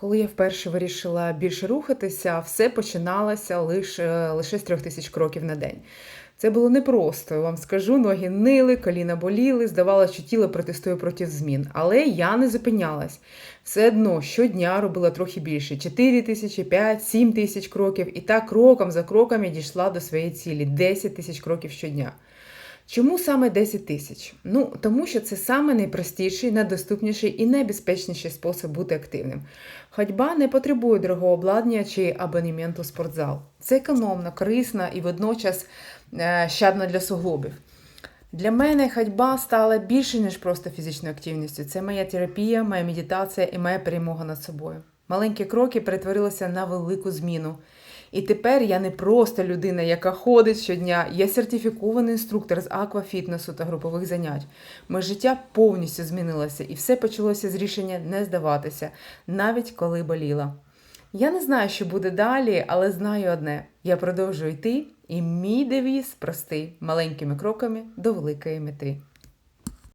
Коли я вперше вирішила більше рухатися, все починалося лише, лише з трьох тисяч кроків на день. Це було непросто, вам скажу, ноги нили, коліна боліли, здавалося, що тіло протестує проти змін. Але я не зупинялась. Все одно щодня робила трохи більше: 4 тисячі, 5, 7 тисяч кроків. І так кроком за кроком я дійшла до своєї цілі 10 тисяч кроків щодня. Чому саме 10 тисяч? Ну, тому що це саме найпростіший, найдоступніший і найбезпечніший спосіб бути активним. Ходьба не потребує дорогого обладнання чи абонементу спортзал. Це економно, корисно і водночас е, щадно для суглобів. Для мене ходьба стала більше, ніж просто фізичною активністю. Це моя терапія, моя медитація і моя перемога над собою. Маленькі кроки перетворилися на велику зміну. І тепер я не просто людина, яка ходить щодня, я сертифікований інструктор з аквафітнесу та групових занять. Моє життя повністю змінилося, і все почалося з рішення не здаватися, навіть коли боліла. Я не знаю, що буде далі, але знаю одне: я продовжую йти, і мій девіз простий маленькими кроками до великої мети.